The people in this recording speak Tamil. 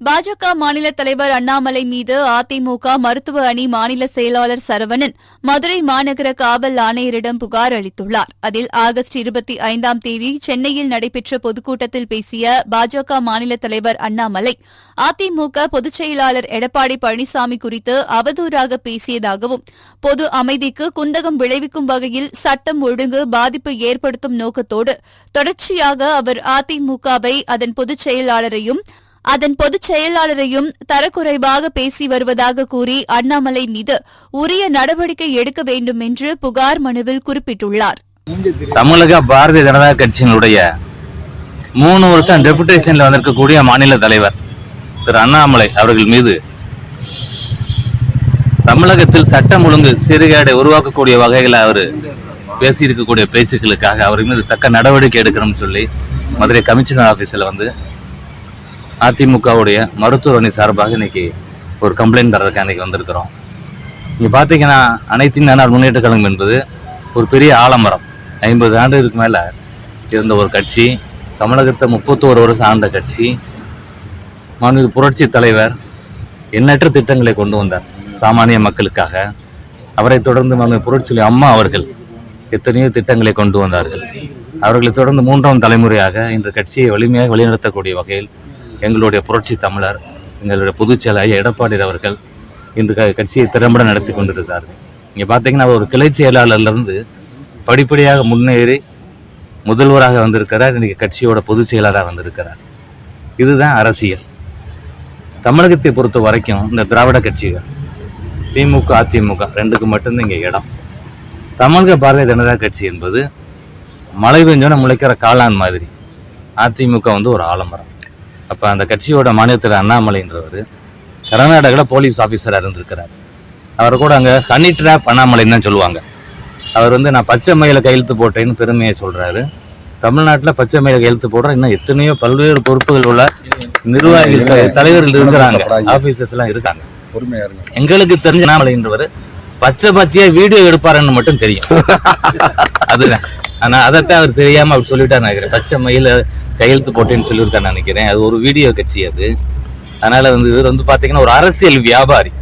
பாஜக மாநில தலைவர் அண்ணாமலை மீது அதிமுக மருத்துவ அணி மாநில செயலாளர் சரவணன் மதுரை மாநகர காவல் ஆணையரிடம் புகார் அளித்துள்ளார். அதில் ஆகஸ்ட் இருபத்தி ஐந்தாம் தேதி சென்னையில் நடைபெற்ற பொதுக்கூட்டத்தில் பேசிய பாஜக மாநில தலைவர் அண்ணாமலை அதிமுக பொதுச் செயலாளர் எடப்பாடி பழனிசாமி குறித்து அவதூறாக பேசியதாகவும் பொது அமைதிக்கு குந்தகம் விளைவிக்கும் வகையில் சட்டம் ஒழுங்கு பாதிப்பு ஏற்படுத்தும் நோக்கத்தோடு தொடர்ச்சியாக அவர் அதிமுகவை அதன் பொதுச் செயலாளரையும் அதன் பொதுச் செயலாளரையும் தரக்குறைவாக பேசி வருவதாக கூறி அண்ணாமலை மீது உரிய நடவடிக்கை எடுக்க வேண்டும் என்று புகார் மனுவில் குறிப்பிட்டுள்ளார். தமிழக பாரதிய ஜனதா கட்சியினுடைய மூணு வருஷம் டெபுடேஷன்ல வந்திருக்கக்கூடிய மாநில தலைவர் திரு அண்ணாமலை அவர்கள் மீது தமிழகத்தில் சட்டம் ஒழுங்கு சீர்கேடை உருவாக்கக்கூடிய வகையில் அவர் பேசியிருக்கக்கூடிய பேச்சுக்களுக்காக அவர் மீது தக்க நடவடிக்கை எடுக்கணும்னு சொல்லி மதுரை கமிஷனர் ஆஃபீஸில் வந்து அதிமுகவுடைய மருத்துவ அணி சார்பாக இன்னைக்கு ஒரு கம்ப்ளைண்ட் தரதுக்கு அன்னைக்கு வந்திருக்கிறோம். இங்கே பார்த்தீங்கன்னா அனைத்து இந்திய முன்னேற்ற கழகம் என்பது ஒரு பெரிய ஆலமரம். ஐம்பது ஆண்டுகளுக்கு மேலே இருந்த ஒரு கட்சி தமிழகத்தை முப்பத்தோரு வருஷம் ஆண்ட கட்சி மாநில புரட்சி தலைவர் எண்ணற்ற திட்டங்களை கொண்டு வந்தார் சாமானிய மக்களுக்காக. அவரை தொடர்ந்து மாநில புரட்சி அம்மா அவர்கள் எத்தனையோ திட்டங்களை கொண்டு வந்தார்கள். அவர்களை தொடர்ந்து மூன்றாம் தலைமுறையாக இன்று கட்சியை வலிமையாக வழிநடத்தக்கூடிய வகையில் எங்களுடைய புரட்சி தமிழர் எங்களுடைய பொதுச் செயலாளர் எடப்பாடி அவர்கள் இன்று க- கட்சியை திறம்பட நடத்தி கொண்டிருக்கிறார்கள் இங்கே பார்த்தீங்கன்னா அவர் ஒரு கிளை செயலாளர்லேருந்து படிப்படியாக முன்னேறி முதல்வராக வந்திருக்கிறார். இன்றைக்கி கட்சியோட பொதுச் செயலாளராக வந்திருக்கிறார். இதுதான் அரசியல். தமிழகத்தை பொறுத்த வரைக்கும் இந்த திராவிட கட்சிகள் திமுக அதிமுக ரெண்டுக்கு மட்டும்தான் இங்கே இடம். தமிழக பாரதிய ஜனதா கட்சி என்பது மழை பெஞ்சோன்னு முளைக்கிற காளான் மாதிரி. அதிமுக வந்து ஒரு ஆலமரம். அப்போ அந்த கட்சியோட மாநிலத்தில் அண்ணாமலைன்றவர் கர்நாடகாவில் போலீஸ் ஆஃபீஸராக இருந்திருக்கிறார். அவர் கூட அங்கே ஹனி ட்ராப் அண்ணாமலைன்னு தான் சொல்லுவாங்க. அவர் வந்து நான் பச்சை மயில கையெழுத்து போட்டேன்னு பெருமையை சொல்கிறாரு தமிழ்நாட்டில் பச்சை மயில கையெழுத்து போடுற இன்னும் எத்தனையோ பல்வேறு பொறுப்புகள் உள்ள நிர்வாகிகள் தலைவர்கள் இருக்கிறாங்க. ஆஃபீஸர்ஸ் எல்லாம் இருக்காங்க. பொறுமையா இருங்க. எங்களுக்கு தெரிஞ்ச அண்ணாமலைன்றவர் பச்சை பச்சையா வீடியோ எடுப்பாருன்னு மட்டும் தெரியும். அதுதான். ஆனா அதைத்தான் அவர் தெரியாம அவர் சொல்லிட்டாரு நினைக்கிறேன். பச்சை மயில கையெழுத்து போட்டேன்னு சொல்லியிருக்காரு நினைக்கிறேன். அது ஒரு வீடியோ கட்சி அது. அதனால வந்து இவர் வந்து பாத்தீங்கன்னா ஒரு அரசியல் வியாபாரி.